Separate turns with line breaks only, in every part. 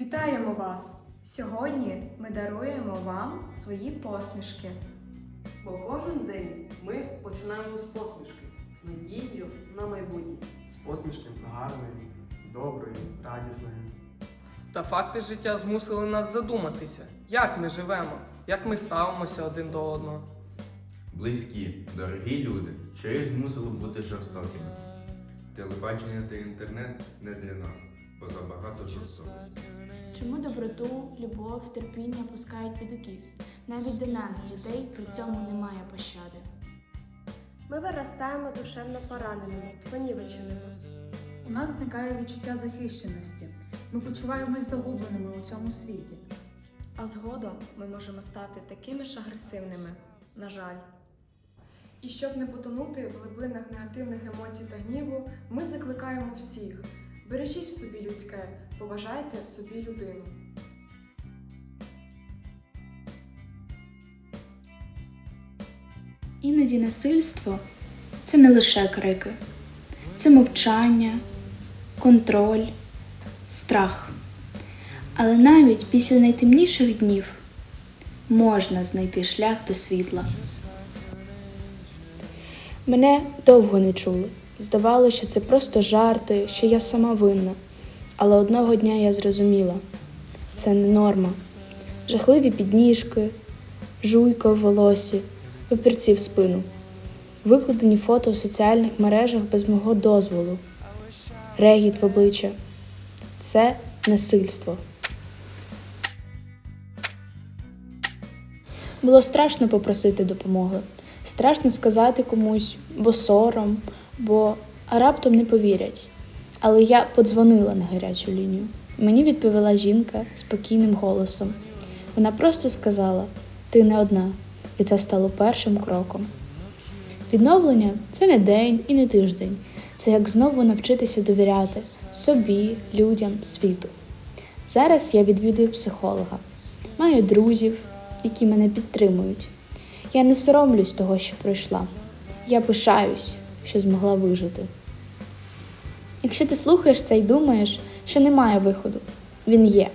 Вітаємо вас! Сьогодні ми даруємо вам свої посмішки.
Бо кожен день ми починаємо з посмішки, з надією на майбутнє.
з посмішки гарної, доброї, радісної.
Та факти життя змусили нас задуматися, як ми живемо, як ми ставимося один до одного.
Близькі, дорогі люди, чиї змусили бути жорстокими. Телебачення та інтернет не для нас, жорстокості.
Чому доброту, любов, терпіння пускають під укіс? Навіть до нас, дітей, при цьому немає пощади.
Ми виростаємо душевно пораненими, понівеченими.
У нас зникає відчуття захищеності. Ми почуваємось загубленими у цьому світі.
А згодом ми можемо стати такими ж агресивними, на жаль. І щоб не потонути в глибинах негативних емоцій та гніву, ми закликаємо всіх: бережіть в собі людське, поважайте в собі людину.
Іноді насильство це не лише крики, це мовчання, контроль, страх. Але навіть після найтемніших днів можна знайти шлях до світла. Мене довго не чули. Здавалося, що це просто жарти, що я сама винна. Але одного дня я зрозуміла це не норма. Жахливі підніжки, жуйка в волосі, папірці в спину, викладені фото в соціальних мережах без мого дозволу, регіт в обличчя. Це насильство. Було страшно попросити допомоги, страшно сказати комусь, бо сором, бо а раптом не повірять. Але я подзвонила на гарячу лінію. Мені відповіла жінка спокійним голосом. Вона просто сказала: ти не одна, і це стало першим кроком. Відновлення це не день і не тиждень. Це як знову навчитися довіряти собі, людям, світу. Зараз я відвідую психолога, маю друзів, які мене підтримують. Я не соромлюсь того, що пройшла. Я пишаюсь, що змогла вижити. Якщо ти слухаєш це і думаєш, що немає виходу, він є.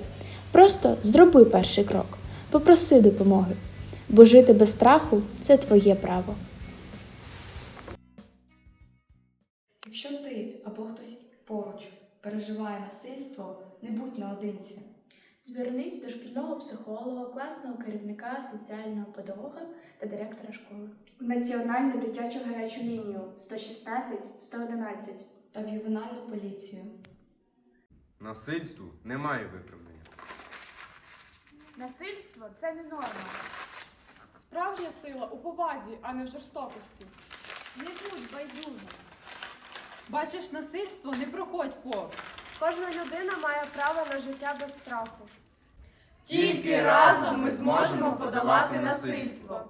Просто зроби перший крок, попроси допомоги, бо жити без страху це твоє право.
Якщо ти або хтось поруч переживає насильство, не будь наодинці.
Звернись до шкільного психолога, класного керівника, соціального педагога та директора школи.
В Національну дитячу гарячу лінію 116 111.
та в ювенальну поліцію.
Насильству немає виправдання.
Насильство це не норма. Справжня сила у повазі, а не в жорстокості. Не будь байдужим.
Бачиш насильство, не проходь повз.
Кожна людина має право на життя без страху.
Тільки разом ми зможемо подолати насильство.